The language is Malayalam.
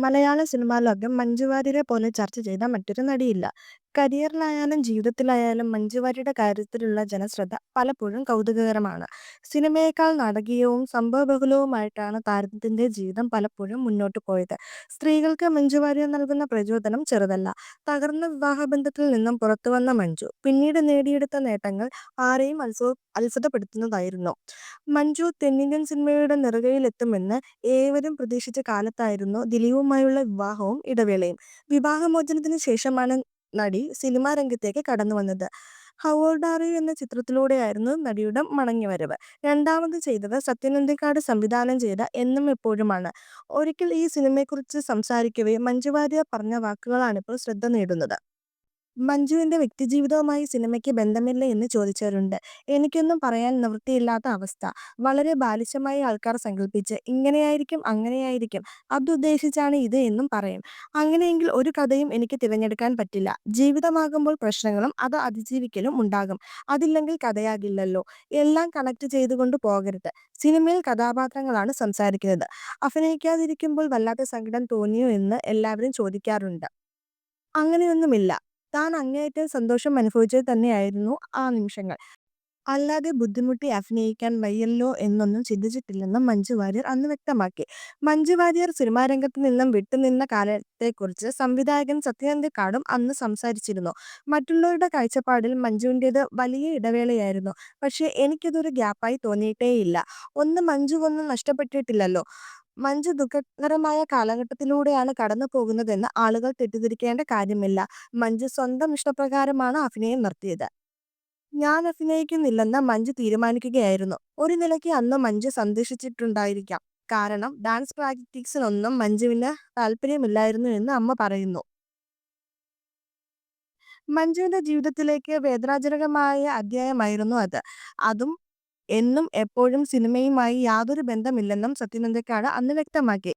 മലയാള സിനിമാ ലോകം മഞ്ജുവാര്യരെ പോലെ ചർച്ച ചെയ്ത മറ്റൊരു നടിയില്ല. കരിയറിലായാലും ജീവിതത്തിലായാലും മഞ്ജു വാര്യരുടെ കാര്യത്തിലുള്ള ജനശ്രദ്ധ പലപ്പോഴും കൗതുകകരമാണ്. സിനിമയേക്കാൾ നാടകീയവും സംഭവബഹുലവുമായിട്ടാണ് താരത്തിന്റെ ജീവിതം പലപ്പോഴും മുന്നോട്ട് പോയത്. സ്ത്രീകൾക്ക് മഞ്ജു വാര്യർ നൽകുന്ന പ്രചോദനം ചെറുതല്ല. തകർന്ന വിവാഹബന്ധത്തിൽ നിന്നും പുറത്തുവന്ന മഞ്ജു, പിന്നീട് നേടിയെടുത്ത നേട്ടങ്ങൾ ആരെയും അത്ഭുതപ്പെടുത്തുന്നതായിരുന്നു. മഞ്ജു തെന്നിന്ത്യൻ സിനിമയുടെ നെറുകയിലെത്തുമെന്ന് ഏവരും പ്രതീക്ഷിച്ച കാലത്തായിരുന്നു ദിലീപുമായുള്ള വിവാഹവും ഇടവേളയും. വിവാഹമോചനത്തിന് ശേഷമാണ് നടി സിനിമാ രംഗത്തേക്ക് കടന്നു വന്നത് യു എന്ന ചിത്രത്തിലൂടെയായിരുന്നു നടിയുടെ മടങ്ങിവരവ്. രണ്ടാമത് ചെയ്തത് സത്യനന്ദിക്കാട് സംവിധാനം ചെയ്ത എന്നും എപ്പോഴുമാണ്. ഒരിക്കൽ ഈ സിനിമയെക്കുറിച്ച് സംസാരിക്കവേ മഞ്ജു വാര്യർ പറഞ്ഞ വാക്കുകളാണിപ്പോൾ ശ്രദ്ധ നേടുന്നത്. മഞ്ജുവിന്റെ വ്യക്തിജീവിതവുമായി സിനിമയ്ക്ക് ബന്ധമില്ലേ എന്ന് ചോദിച്ചവരുണ്ട്. എനിക്കൊന്നും പറയാൻ നിവൃത്തിയില്ലാത്ത അവസ്ഥ. വളരെ ബാലിശമായി ആൾക്കാർ സങ്കല്പിച്ച് ഇങ്ങനെയായിരിക്കും അങ്ങനെയായിരിക്കും അതുദ്ദേശിച്ചാണ് ഇത് എന്നും പറയും. അങ്ങനെയെങ്കിൽ ഒരു കഥയും എനിക്ക് തിരഞ്ഞെടുക്കാൻ പറ്റില്ല. ജീവിതമാകുമ്പോൾ പ്രശ്നങ്ങളും അത് അതിജീവിക്കലും ഉണ്ടാകും. അതില്ലെങ്കിൽ കഥയാകില്ലല്ലോ. എല്ലാം കണക്ട് ചെയ്തുകൊണ്ട് പോകരുത്. സിനിമയിൽ കഥാപാത്രങ്ങളാണ് സംസാരിക്കുന്നത്. അഭിനയിക്കാതിരിക്കുമ്പോൾ വല്ലാത്ത സങ്കടം തോന്നിയോ എന്ന് എല്ലാവരും ചോദിക്കാറുണ്ട്. അങ്ങനെയൊന്നുമില്ല. താൻ അങ്ങേയറ്റം സന്തോഷം അനുഭവിച്ചത് തന്നെയായിരുന്നു ആ നിമിഷങ്ങൾ. അല്ലാതെ ബുദ്ധിമുട്ടി അഭിനയിക്കാൻ വയ്യല്ലോ എന്നൊന്നും ചിന്തിച്ചിട്ടില്ലെന്നും മഞ്ജു വാര്യർ അന്ന് വ്യക്തമാക്കി. മഞ്ജു വാര്യർ സിനിമാരംഗത്ത് നിന്നും വിട്ടുനിന്ന കാലത്തെക്കുറിച്ച് സംവിധായകൻ സത്യൻ കാടും അന്ന് സംസാരിച്ചിരുന്നു. മറ്റുള്ളവരുടെ കാഴ്ചപ്പാടിൽ മഞ്ജുവിന്റെത് വലിയ ഇടവേളയായിരുന്നു. പക്ഷേ എനിക്കതൊരു ഗ്യാപ്പായി തോന്നിയിട്ടേയില്ല. ഒന്ന് മഞ്ജു ഒന്നും നഷ്ടപ്പെട്ടിട്ടില്ലല്ലോ. മഞ്ജു ദുഃഖകരമായ കാലഘട്ടത്തിലൂടെയാണ് കടന്നുപോകുന്നതെന്ന് ആളുകൾ തെറ്റിദ്ധരിക്കേണ്ട കാര്യമില്ല. മഞ്ജു സ്വന്തം ഇഷ്ടപ്രകാരമാണ് അഭിനയം നിർത്തിയത്. ഞാൻ അഭിനയിക്കുന്നില്ലെന്ന് മഞ്ജു തീരുമാനിക്കുകയായിരുന്നു. ഒരു നിലയ്ക്ക് അന്ന് മഞ്ജു സന്തോഷിച്ചിട്ടുണ്ടായിരിക്കാം. കാരണം ഡാൻസ് പ്രാക്ടീസിനൊന്നും മഞ്ജുവിന് താൽപര്യമില്ലായിരുന്നു എന്ന് അമ്മ പറയുന്നു. മഞ്ജുവിന്റെ ജീവിതത്തിലേക്ക് വേദനാജനകമായ അധ്യായമായിരുന്നു അത്. അതും എന്നും എപ്പോഴും സിനിമയുമായി യാതൊരു ബന്ധമില്ലെന്നും സത്യനന്ദക്കാട് അന്ന് വ്യക്തമാക്കി.